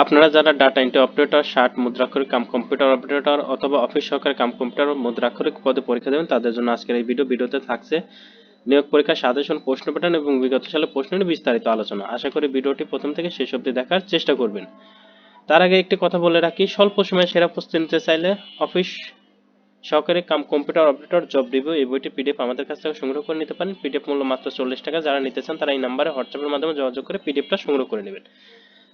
আপনারা যারা data entry operator ষাট মুদ্রাক্ষরিক, কাম কম্পিউটার অপারেটর অথবা অফিস সহকারী কাম কম্পিউটার মুদ্রাক্ষরিক পদে পরীক্ষা দেবেন, তাদের জন্য আজকের এই ভিডিও ভিডিওতে থাকছে নিয়োগ পরীক্ষার সাজেশন, প্রশ্ন প্যাটার্ন এবং বিগত সালে প্রশ্ন নিয়ে বিস্তারিত আলোচনা। আশা করি ভিডিওটি প্রথম থেকে শেষ অবধি দেখার চেষ্টা করবেন। তার আগে একটি কথা বলে রাখি, স্বল্প সময়ে সেরা প্রস্তুতি নিতে চাইলে অফিস সহকারী cum computer operator job review এই বইটি পিডিএফ আমাদের কাছ থেকে সংগ্রহ করে নিতে পারেন। পিডিএফ মূল্য মাত্র চল্লিশ টাকা। যারা নিতে চান তারা এই নাম্বারে হোয়াটসঅ্যাপের মাধ্যমে যোগাযোগ করে পিডিএফটা সংগ্রহ করে নেবেন।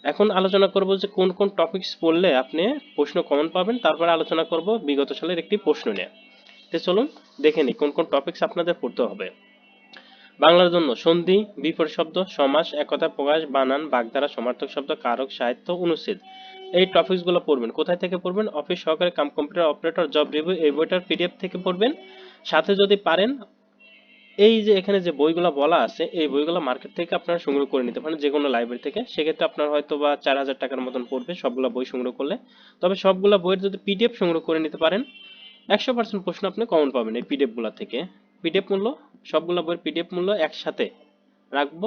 এখন আলোচনা করব যে কোন কোন টপিকস পড়লে আপনি প্রশ্ন কমন পাবেন, তারপরে আলোচনা করব বিগত সালের একটি প্রশ্ন নিয়ে। তো চলুন দেখে নিই কোন কোন টপিকস আপনাদের পড়তে হবে। বাংলার জন্য সন্ধি, বিপরীত শব্দ, সমাস, একতা, প্রকাশ, বানান, বাগধারা, সমার্থক শব্দ, কারক, সাহিত্য, অনুচ্ছেদ। এই টপিকসগুলো পড়বেন। কোথায় থেকে পড়বেন? অফিস, সহকারী cum computer operator, job review এই বইটার পিডিএফ থেকে পড়বেন। সাথে যদি পারেন এই যে এখানে যে বইগুলো বলা আছে, এই বইগুলো মার্কেট থেকে আপনারা সংগ্রহ করে নিতে পারেন যে কোনো লাইব্রেরি থেকে। সেক্ষেত্রে আপনার হয়তো বা চার হাজার টাকার মতন পড়বে সবগুলো বই সংগ্রহ করলে। তবে সবগুলো বইয়ের যদি পিডিএফ সংগ্রহ করে নিতে পারেন, একশো পার্সেন্ট প্রশ্ন আপনি কমন পাবেন এই পিডিএফগুলা থেকে। পিডিএফ মূল্য, সবগুলো বইয়ের পিডিএফ মূল্য একসাথে রাখব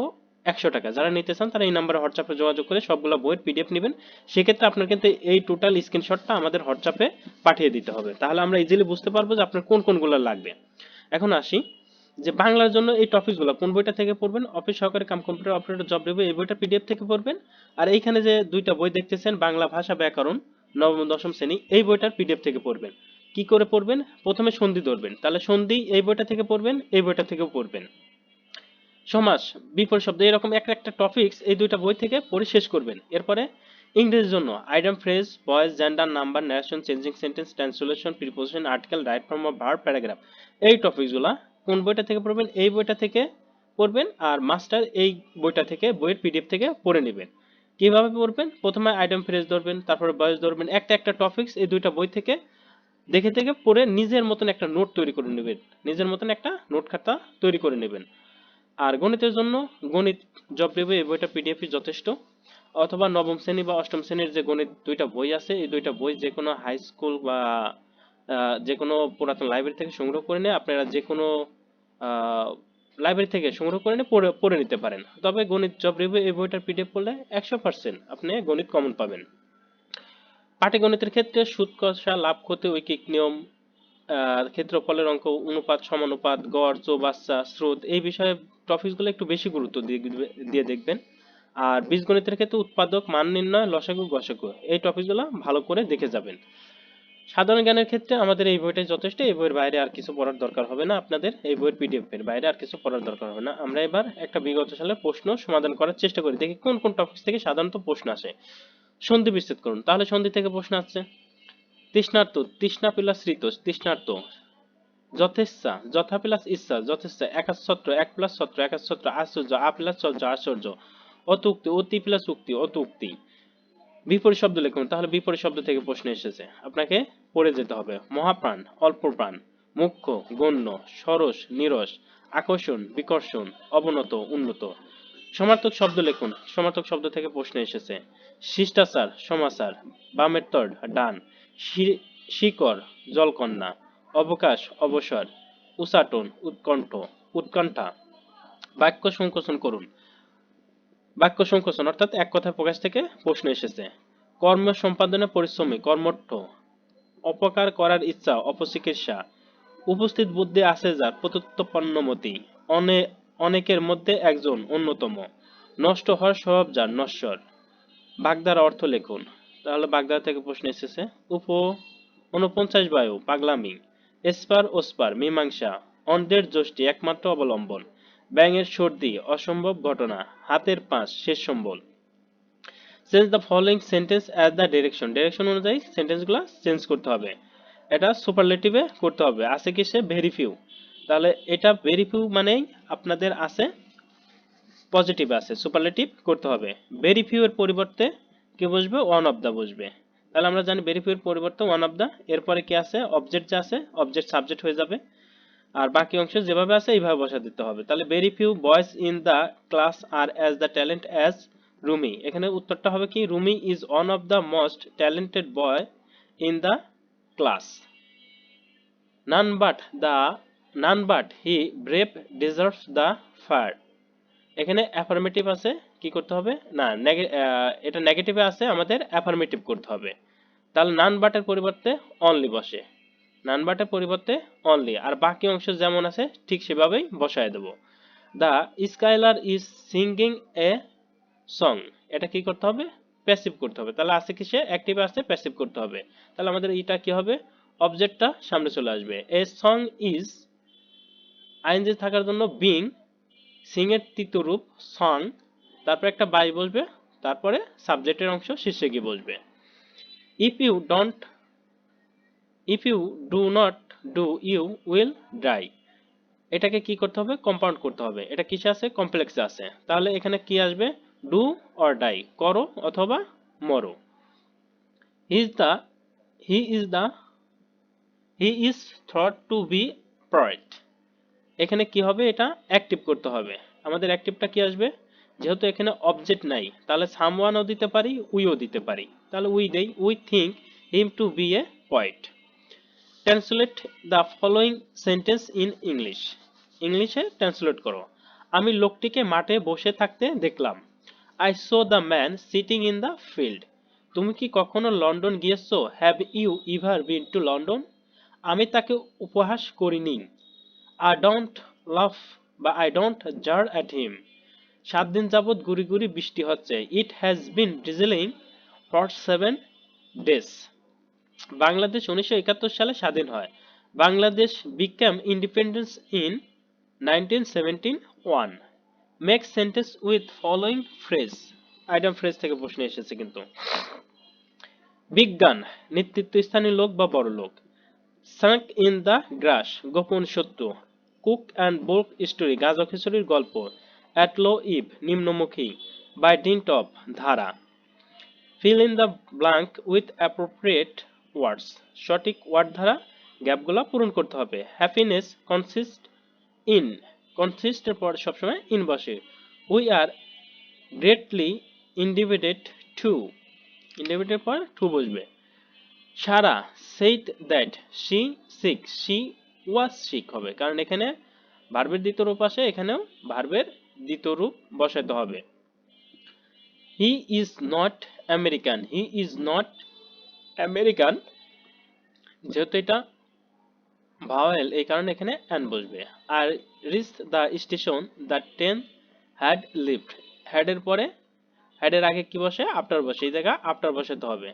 একশো টাকা। যারা নিতে চান, তারা এই নাম্বারে হোয়াটসঅ্যাপে যোগাযোগ করে সবগুলো বইয়ের পিডিএফ নেবেন। সেক্ষেত্রে আপনার কিন্তু এই টোটাল স্ক্রিনশটটা আমাদের হোয়াটসঅ্যাপে পাঠিয়ে দিতে হবে। তাহলে আমরা ইজিলি বুঝতে পারব যে আপনার কোন কোনগুলো লাগবে। এখন আসি যে বাংলার জন্য এই টপিকসগুলো কোন বইটা থেকে পড়বেন? অফিস সহকারী cum computer operator job review এই বইটা পিডিএফ থেকে পড়বেন। আর এইখানে যে দুইটা বই দেখতেছেন, বাংলা ভাষা ব্যাকরণ, নবম, দশম শ্রেণি, এই বইটার পিডিএফ থেকে পড়বেন। কি করে পড়বেন? প্রথমে সন্ধি ধরবেন। তাহলে সন্ধি এই বইটা থেকে পড়বেন, এই বইটা থেকেও পড়বেন। সমাস বিপরীত শব্দ, এরকম একটা একটা টপিকস এই দুইটা বই থেকে পড়ে শেষ করবেন। এরপরে ইংরেজির জন্য idiom phrase voice gender number narration changing sentence translation preposition article right form of verb paragraph এই টপিকসগুলা কোন বইটা থেকে পড়বেন, এই বইটা থেকে পড়বেন আর মাস্টার এই বইটা থেকে, বইয়ের পিডিএফ থেকে পড়ে নেবেন। কীভাবে পড়বেন? প্রথমে আইটেম ফ্রেজ ধরবেন, তারপরে ভয়েস ধরবেন, একটা একটা টপিকস এই দুইটা বই থেকে দেখে থেকে পড়ে নিজের মতন একটা নোট তৈরি করে নেবেন। নিজের মতন একটা নোট খাতা তৈরি করে নেবেন। আর গণিতের জন্য, গণিত জব রিভিউ এই বইটা পিডিএফই যথেষ্ট। অথবা নবম শ্রেণি বা অষ্টম শ্রেণির যে গণিত দুইটা বই আছে, এই দুইটা বই যে কোনো হাই স্কুল বা যে কোনো পুরাতন লাইব্রেরি থেকে সংগ্রহ করে নিয়ে আপনারা যে কোনো লাইব্রেরি থেকে সংগ্রহ করে নিয়ে পড়ে নিতে পারেন। তবে গণিত জব রিভিউ এই বইটার পিডিএফ পড়লে একশো পার্সেন্ট আপনি গণিত কমন পাবেন। পাটিগণিতের ক্ষেত্রে সুদ কষা লাভ, ক্ষতি, ঐকিক নিয়ম ক্ষেত্রফলের অঙ্ক, অনুপাত, সমানুপাত, গড় চৌবাচ্চা স্রোত এই বিষয়ে টপিকসগুলো একটু বেশি গুরুত্ব দিয়ে দেখবেন। আর বীজগণিতের ক্ষেত্রে উৎপাদক, মান নির্ণয়, লসাগু, গসাগু এই টপিকগুলো ভালো করে দেখে যাবেন। সাধারণ জ্ঞানের ক্ষেত্রে আমাদের এই বইটাই যথেষ্ট। এই বইয়ের বাইরে আর কিছু পড়ার দরকার হবে না আপনাদের। এই বইয়ের পিডিএফ এর বাইরে আর কিছু পড়ার দরকার হবে না। আমরা এবার একটা বিগত সালের প্রশ্ন সমাধান করার চেষ্টা করি। দেখি কোন কোন টপিক থেকে সাধারণত প্রশ্ন আসে। সন্ধি বিচ্ছেদ করুন। তাহলে সন্ধি থেকে প্রশ্ন আসছে। তৃষ্ণার্ত, তৃষ্ণা প্লাস ঋত, তৃষ্ণার্ত। যথেচ্ছা, যথা প্লাস ইচ্ছা, যথেচ্ছা একাচ্ছত্র এক প্লাস ছত্র একাচ্ছত্র আশ্চর্য, আ প্লাস চর্য আশ্চর্য। অতুক্তি, অতি প্লাস উক্তি, অতুক্তি। বিপরীত শব্দ লিখুন, তাহলে বিপরীত শব্দ থেকে প্রশ্ন এসেছে। আপনাকে পড়ে যেতে হবে। মহাপ্রাণ, অল্প প্রাণ, মুখ্য, গণ্য, সরস, নিরস, আকর্ষণ, বিকর্ষণ, অবনত, উন্নত। সমার্থক শব্দ লিখুন, সমার্থক শব্দ থেকে প্রশ্ন এসেছে। শিষ্টাচার, সমাচার, বামের তর, ডান। শিকর জলকন্যা, অবকাশ, অবসর উচাটন উৎকণ্ঠ, উৎকণ্ঠা। বাক্য সংকোচন করুন। বাক্য সংকোচন, অর্থাৎ এক কথায় প্রকাশ থেকে প্রশ্ন এসেছে। কর্ম সম্পাদনে পরিশ্রমী, কর্মঠ, অপকার করার ইচ্ছা, অপচিকিৎসা। উপস্থিত বুদ্ধি আছে যার প্রত্যুত্পন্নমতি অনেকের মধ্যে একজন অন্যতম। নষ্ট হওয়ার স্বভাব যার নশ্বর। বাগদার অর্থ লিখুন। তাহলে বাগদার থেকে প্রশ্ন এসেছে, উপ উনপঞ্চাশ বায়ু, পাগলামি, এসপার, ওসপার, মীমাংসা, অন্ধের যষ্টি একমাত্র অবলম্বন। ব্যাঙের সর্দি, অসম্ভব ঘটনা, হাতের পাঁচ, শেষ সম্বল। Change the following sentence as the direction direction অনুযায়ী সেন্টেন্সগুলো চেঞ্জ করতে হবে। এটা সুপারলেটিভে করতে হবে। আছে কি সে? ভেরি ফিউ তাহলে এটা ভেরি ফিউ মানেই আপনাদের আছে পজিটিভ আছে। সুপারলেটিভ করতে হবে। ভেরি ফিউ এর পরিবর্তে কি বসবে? ওয়ান অফ দা বসবে। তাহলে আমরা জানি ভেরি ফিউ এর পরিবর্তে ওয়ান অফ দা এরপরে কি আছে? অবজেক্ট যা আছে অবজেক্ট সাবজেক্ট হয়ে যাবে। আর বাকি অংশ যেভাবে আছে, এইভাবে বসা দিতে হবে। তাহলে very few boys in the class R as the talent as Rumi এখানে উত্তরটা হবে কি Rumi is one of the most talented boy in the class none but the none but he brave deserves the fair এখানে affirmative আছে, কি করতে হবে? না এটা নেগেটিভে আছে, আমাদের অ্যাফার্মেটিভ করতে হবে। তাহলে নান বাটের পরিবর্তে অনলি বসে। নান বাটের পরিবর্তে অনলি আর বাকি অংশ যেমন আছে, ঠিক সেভাবেই বসায় দেব। The skylark is singing a song এটা কি করতে হবে? প্যাসিভ করতে হবে। তাহলে আছে কি সে? অ্যাক্টিভে আছে প্যাসিভ করতে হবে। তাহলে আমাদের এটা কি হবে? অবজেক্টটা সামনে চলে আসবে। এ সং ইজ আইএনজি থাকার জন্য বিং সিং এর তৃতীয় রূপ সং তারপর একটা বাই বসবে, তারপরে সাবজেক্টের অংশ শীর্ষে গিয়ে বসবে। If you don't if you do not do you will die এটাকে কি করতে হবে? কম্পাউন্ড করতে হবে। এটা কিসে আছে? কমপ্লেক্সে আছে। তাহলে এখানে কি আসবে? ডু অর ডাই করো অথবা মরো। Is the he is the he is thought to be poet এখানে কি হবে? এটা অ্যাক্টিভ করতে হবে। আমাদের অ্যাক্টিভটা কি আসবে? যেহেতু এখানে অবজেক্ট নাই, তাহলে সামওয়ানও দিতে পারি উইও দিতে পারি। তাহলে উই দেই। We think him to be a poet translate the following sentence in English ইংলিশে ট্রান্সলেট করো। আমি লোকটিকে মাঠে বসে থাকতে দেখলাম। I saw the man sitting in the field তুমি কি কখনো লন্ডন গিয়েছো? Have you ever been to London আমি তাকে উপহাস করিনি। আই ডোন্ট লাভ বা I don't jar at him সাত দিন যাবৎ গুড়ি গুড়ি বৃষ্টি হচ্ছে। It has been drizzling for seven days Bangladesh উনিশশো একাত্তর সালে স্বাধীন হয়। Bangladesh became independence in nineteen seventeen one make sentence with following phrase item phrase থেকে প্রশ্ন এসেছে কিন্তু। বিজ্ঞান, নেতৃত্ব স্থানীয় লোক বা বড় লোক। সাঙ্ক ইন দ্য গ্রাস গোপন সত্য। কুক অ্যান্ড বোক স্টোরি গাজা খিচুড়ির গল্প। অ্যাট লো ইভ নিম্নমুখী। বাই ডিন্ট অফ ধারা। Fill in the blank with appropriate words সঠিক ওয়ার্ড দ্বারা গ্যাপগুলো পূরণ করতে হবে। হ্যাপিনেস কনসিস্ট ইন কনসিস্টের পর সবসময় ইন বসে। We are greatly indebted to ইন্ডিভিডের পর টু বসবে। Sara said that she sick she was sick হবে। কারণ এখানে ভার্বের দ্বিতীয় রূপ আসে, এখানেও ভার্বের দ্বিতীয় রূপ বসাতে হবে। He is not American he is not American. যেহেতু এটা ভাওয়েল এই কারণে এখানে অ্যান বসবে। আর reach the station the train had left. হ্যাডের পরে হ্যাডের আগে কি বসে? আফটার বসে। এই জায়গা আফটার বসাতে হবে।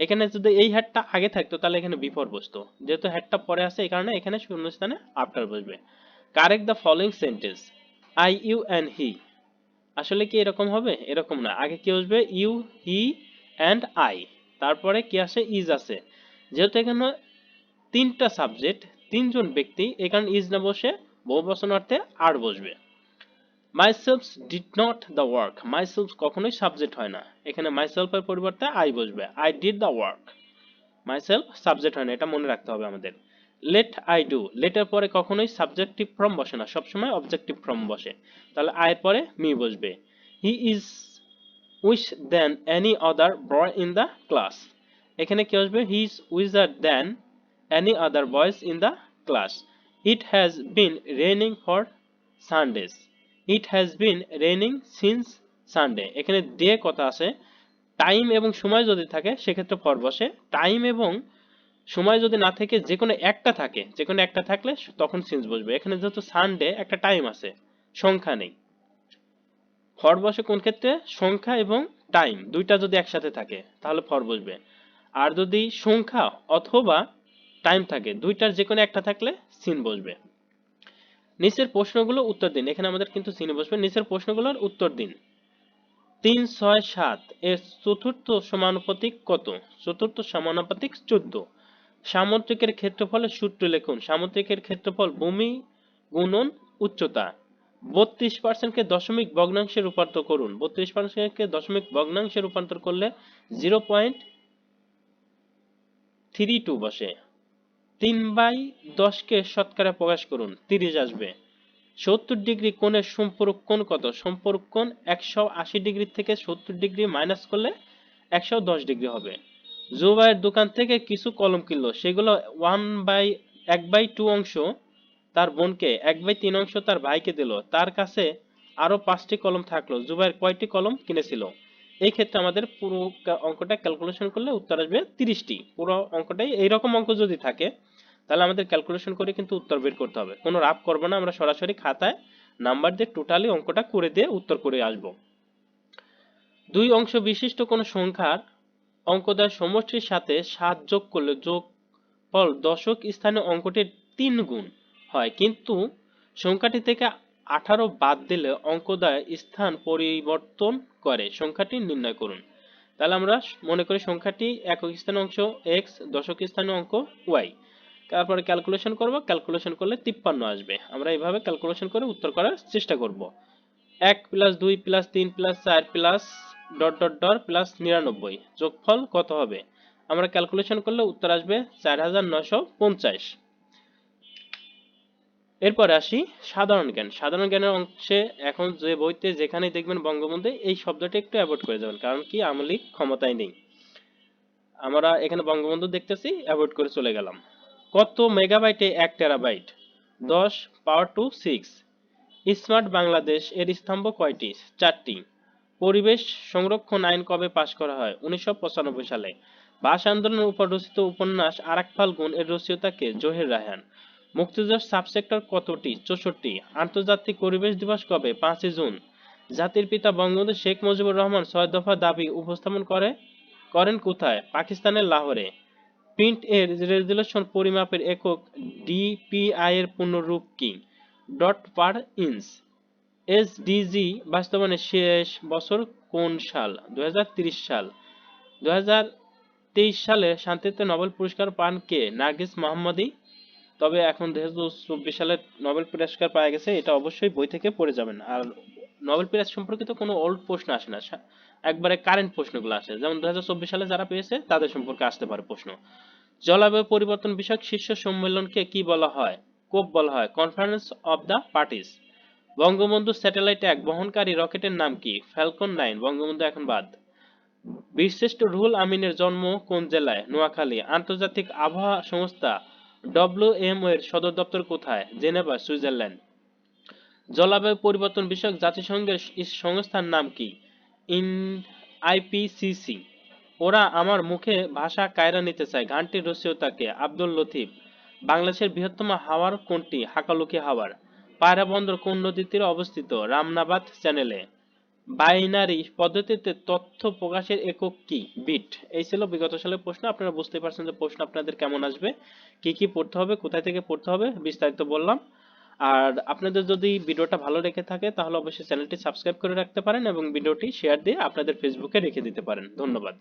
এখানে যদি এই হ্যাডটা আগে থাকতো তাহলে এখানে বিফোর বসতো। যেহেতু হ্যাডটা পরে আছে এই কারণে এখানে শূন্যস্থানে আফটার বসবে। Correct the following sentence I you and he. আসলে কি এরকম হবে? এরকম না। আগে কি বসবে? You he and I. তারপরে কি আসে ইজ আছে। যেহেতু এখানে তিনটা সাবজেক্ট তিনজন ব্যক্তি কারণে ইজ না বসে বহু বচন অর্থে আর বসবে। Myself did not the work myself কখনোই সাবজেক্ট হয় না। এখানে মাইসেলফের পরিবর্তে আই বসবে। I did the work myself subject হয় না। এটা মনে রাখতে হবে আমাদের। লেট আই ডু লেটের পরে কখনোই সাবজেক্টিভ ফর্ম বসে না। সবসময় অবজেক্টিভ ফর্ম বসে। তাহলে আয়ের পরে মি বসবে। He is wish than any other boy in the class এখানে কি আসবে? He is wiser than any other boys in the class it has been raining for Sundays it has been raining since Sunday এখানে day কথা আছে। Time এবং সময় যদি থাকে, সেক্ষেত্রে ফর বসে টাইম এবং সময় যদি না থেকে যে কোনো একটা থাকে। যে কোনো একটা থাকলে তখন সিন্স বসবে। এখানে যেহেতু সানডে একটা টাইম আছে। সংখ্যা নেই। ফর বসে কোন ক্ষেত্রে? সংখ্যা এবং টাইম দুইটা যদি একসাথে থাকে, তাহলে ফর বসবে। আর যদি সংখ্যা অথবা টাইম থাকে, দুইটার যে কোনো একটা থাকলে সিন বসবে। নিচের প্রশ্নগুলো উত্তর দিন। এখানে আমাদের কিন্তু সিনে বসবে। নিচের প্রশ্নগুলোর উত্তর দিন। তিন, ছয়, সাত, এর চতুর্থ সমানুপাতিক কত? চতুর্থ সমানুপাতিক চোদ্দ। সামুদ্রিকের ক্ষেত্রফলের সূত্র লিখুন। সামুদ্রিকের ক্ষেত্রফল ভূমি গুণন উচ্চতা। বত্রিশ পার্সেন্টকে দশমিক ভগ্নাংশে রূপান্তর করুন। বত্রিশ পার্সেন্টকে দশমিক ভগ্নাংশে রূপান্তর করলে জিরো পয়েন্ট থ্রি টু বসে। তিন বাই দশকে শতকরা প্রকাশ করুন, তিরিশ আসবে। সত্তর ডিগ্রি কোণের সম্পর্ক কোণ কত? সম্পর্ক কোণ একশো আশি ডিগ্রি থেকে সত্তর ডিগ্রি মাইনাস করলে একশো দশ ডিগ্রি হবে। জুবাইয়ের দোকান থেকে কিছু কলম কিনলো, সেগুলো ওয়ান বাই এক বাই টু অংশ তার বোনকে, এক বাই তিন অংশ তার ভাইকে দিল। তার কাছে আরও পাঁচটি কলম থাকল। জুবাইর কয়টি কলম কিনেছিল? এই ক্ষেত্রে আমাদের পুরো অঙ্কটা ক্যালকুলেশন করলে উত্তর আসবে তিরিশটি। পুরো অঙ্কটাই এইরকম অঙ্ক যদি থাকে, তাহলে আমাদের ক্যালকুলেশন করে কিন্তু উত্তর বের করতে হবে। কোনো রাপ করব না, আমরা সরাসরি খাতায় নাম্বার দিয়ে টোটালি অঙ্কটা করে দিয়ে উত্তর করে আসব। দুই অংশ বিশিষ্ট কোনো সংখ্যার অঙ্ক অঙ্কদার সমষ্টির সাথে সাত যোগ করলে যোগ ফল দশক স্থানে অঙ্কটির তিন গুণ। হয়। কিন্তু সংখ্যাটি থেকে আঠারো বাদ দিলে অঙ্কদায় স্থান পরিবর্তন করে। সংখ্যাটি নির্ণয় করুন। তাহলে আমরা মনে করি সংখ্যাটি একক স্থানে অংশ এক্স দশক স্থানে অঙ্ক ওয়াই তারপরে ক্যালকুলেশন করব। ক্যালকুলেশন করলে তিপ্পান্ন আসবে। আমরা এইভাবে ক্যালকুলেশন করে উত্তর করার চেষ্টা করব। এক প্লাস দুই প্লাস তিন প্লাস চার plus dot dot dot plus নিরানব্বই। যোগফল কত হবে? আমরা ক্যালকুলেশন করলে উত্তর আসবে চার হাজার নশো পঞ্চাশ। এরপরে আসি সাধারণ জ্ঞান। সাধারণ জ্ঞানের অংশে এখন যে বইতে যেখানে দেখবেন বঙ্গবন্ধু, এই শব্দটা একটু অ্যাভয়েড করে যাবেন, কারণ কি আমলি ক্ষমতায় নেই। আমরা এখানে বঙ্গবন্ধু দেখতেছি অ্যাভয়েড করে চলে গেলাম। কত মেগাবাইটে এক টেরাবাইট দশ power two six smart Bangladesh, এর স্তম্ভ কয়টি? চারটি। পরিবেশ সংরক্ষণ আইন কবে পাশ করা হয়? উনিশশো পঁচানব্বই সালে। ভাষা আন্দোলনের উপর রচিত উপন্যাস আরাক ফাল্গুন এর রচয়িতা কে? জহির রায়হান। মুক্তিযুদ্ধের সাবসেক্টর কতটি? চৌষট্টি। আন্তর্জাতিক পরিবেশ দিবস কবে? পাঁচই জুন। জাতির পিতা বঙ্গবন্ধু শেখ মুজিবুর রহমান ছয় দফা দাবি উপস্থাপন করে, করেন কোথায়? পাকিস্তানের লাহোরে। প্রিন্ট এর রেজুলেশন পরিমাপের একক ডিপিআই এর পূর্ণরূপ কি? Dot per inch. এসডিজি বাস্তবায়নের শেষ বছর কোন সাল? দু সাল। দুই হাজার তেইশ সালে শান্তিতে নোবেল পুরস্কার পান কে? নার্গিস মোহাম্মদী। তবে এখন দু চব্বিশ সালে নোবেল পুরস্কার পাওয়া গেছে, এটা অবশ্যই বই থেকে পড়ে যাবেন। আর নোবেল প্রাইজ সম্পর্কিত কোনো ওল্ড প্রশ্ন আসে না। একবারে কারেন্ট প্রশ্নগুলো আসে। যেমন দু সালে যারা পেয়েছে, তাদের সম্পর্কে আসতে পারে প্রশ্ন। জলবায়ু পরিবর্তন বিষয়ক শীর্ষ সম্মেলনকে কি বলা হয়? কোপ বলা হয়। Conference of the parties Bangabandhu satellite এক বহনকারী রকেটের নাম কি? Falcon nine. বঙ্গবন্ধু এখন বাদ। বীরশ্রেষ্ঠ রুহুল আমিনের জন্ম কোন জেলায়? নোয়াখালী। আন্তর্জাতিক আবহাওয়া সংস্থা ডব্লিউএমও এর সদর দপ্তর কোথায়? Geneva, Switzerland. জলবায়ু পরিবর্তন বিষয়ক জাতিসংঘের সংস্থার নাম কি? ইন আইপিসিসি ওরা আমার মুখে ভাষা কায়রা নিতে চায়। গানটির রচয়িতাকে আব্দুল লতিফ, বাংলাদেশের বৃহত্তম হাওয়ার কোনটি? হাকালুকি হাওয়ার। পায়রা বন্দর কোন নদীর তীরে অবস্থিত? রামনাবাদ চ্যানেলে। বাইনারি পদ্ধতিতে তথ্য প্রকাশের একক কি? বিট। এই ছিল বিগত সালের প্রশ্ন। আপনারা বুঝতে পারছেন যে প্রশ্ন আপনাদের কেমন আসবে, কি কি পড়তে হবে, কোথায় থেকে পড়তে হবে, বিস্তারিত বললাম। আর আপনাদের যদি ভিডিওটা ভালো লেগে থাকে, তাহলে অবশ্যই চ্যানেলটি সাবস্ক্রাইব করে রাখতে পারেন এবং ভিডিওটি শেয়ার দিয়ে আপনাদের ফেসবুকে রেখে দিতে পারেন। ধন্যবাদ।